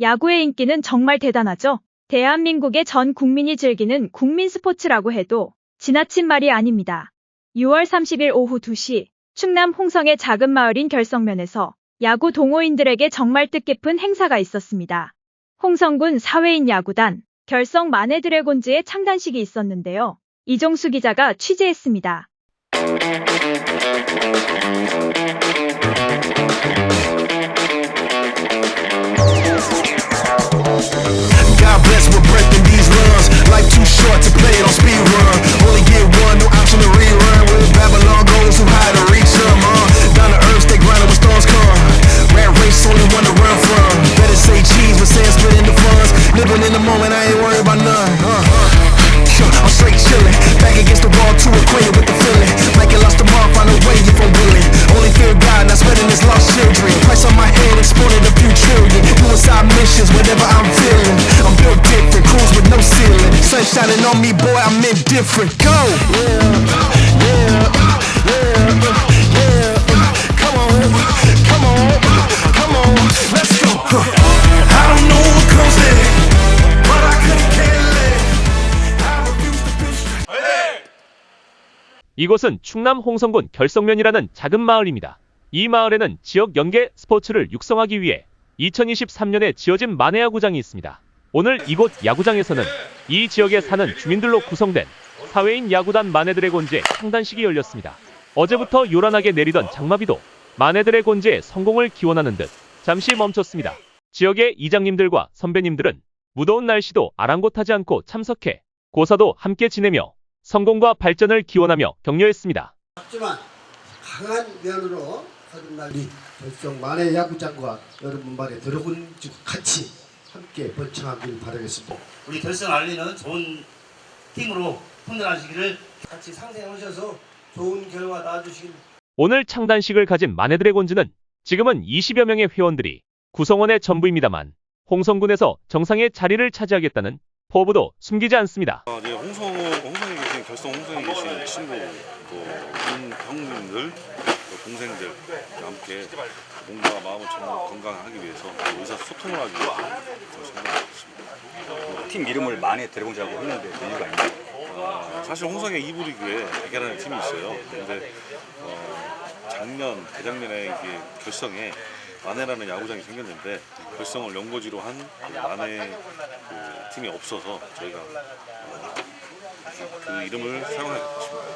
야구의 인기는 정말 대단하죠. 대한민국의 전 국민이 즐기는 국민 스포츠라고 해도 지나친 말이 아닙니다. 6월 30일 오후 2시 충남 홍성의 작은 마을인 결성면에서 야구 동호인들에게 정말 뜻깊은 행사가 있었습니다. 홍성군 사회인 야구단 결성 마네 드래곤즈의 창단식이 있었는데요. 이종수 기자가 취재했습니다. Price on my head, exported a few trillion. Suicide missions, whatever I'm feeling. I'm built different, cruise with no ceiling. Sun shining on me, boy, I'm indifferent. Go! Yeah, yeah, yeah, yeah. Come on, come on, come on, let's go. I don't know what comes next, but I couldn't care less. I refuse to stressed. 이곳은 충남 홍성군 결성면이라는 작은 마을입니다. 이 마을에는 지역 연계 스포츠를 육성하기 위해 2023년에 지어진 만해야구장이 있습니다. 오늘 이곳 야구장에서는 이 지역에 사는 주민들로 구성된 사회인 야구단 마네드래곤즈의 창단식이 열렸습니다. 어제부터 요란하게 내리던 장마비도 마네드래곤즈의 성공을 기원하는 듯 잠시 멈췄습니다. 지역의 이장님들과 선배님들은 무더운 날씨도 아랑곳하지 않고 참석해 고사도 함께 지내며 성공과 발전을 기원하며 격려했습니다. 하지만 강한 면으로 거듭날이 결성 만의 야구장과 여러분 말에 들어온지고 같이 함께 번창하길 바라겠습니다. 우리 결승 알리는 좋은 팀으로 훈련하시기를 같이 상생하셔서 좋은 결과 낳아주시길 오늘 창단식을 가진 마네 드래곤즈는 지금은 20여 명의 회원들이 구성원의 전부입니다만 홍성군에서 정상의 자리를 차지하겠다는 포부도 숨기지 않습니다. 아, 네, 홍성, 홍성에 계신, 결성 홍성에 계신 친구, 또 형, 형님들, 또 동생들 함께 몸과 마음을 정말 건강하기 위해서 의사 소통을 하기 위해서 생각하고 있습니다. 팀 이름을 만에 드래곤즈라고 했는데 그 이유가 있나요? 어, 사실 홍성에 2부 리그에 대결하는 팀이 있어요. 근데 어, 작년, 재작년에 이게 결성에 만해라는 야구장이 생겼는데 결성을 연고지로 한그 만해 그 팀이 없어서 저희가 어, 그 이름을 사용하게 됐습니다.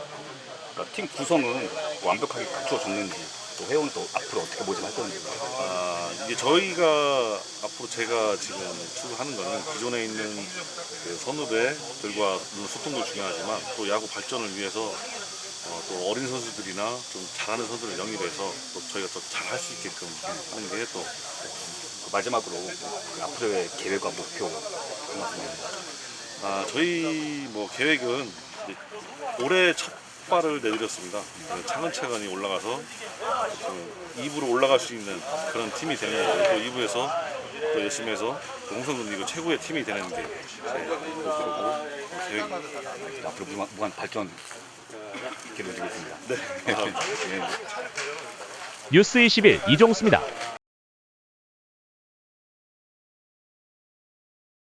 그러니까 팀 구성은 완벽하게 갖추어졌는지 또 회원은 또 앞으로 어떻게 모집할 건지 아, 이게 저희가 앞으로 제가 지금 추구하는 거는 기존에 있는 그 선후배들과 물론 소통도 중요하지만 또 야구 발전을 위해서 어, 또 어린 선수들이나 좀 잘하는 선수를 영입해서 또 저희가 더 잘할 수 있게끔 하는 게또그 마지막으로 그 앞으로의 계획과 목표 한 말씀 해주세요. 아, 저희 뭐 계획은 올해 첫 발을 내드렸습니다. 네, 차근차근히 올라가서 좀 2부로 올라갈 수 있는 그런 팀이 되는 거고 또 2부에서 또 열심히 해서 또 홍성군 리그 최고의 팀이 되는 게제 목표고 어, 계획입니다. 앞으로 무한, 무한 발전 기대드리겠습니다. 네. 아, 네. 뉴스 21 이종수입니다.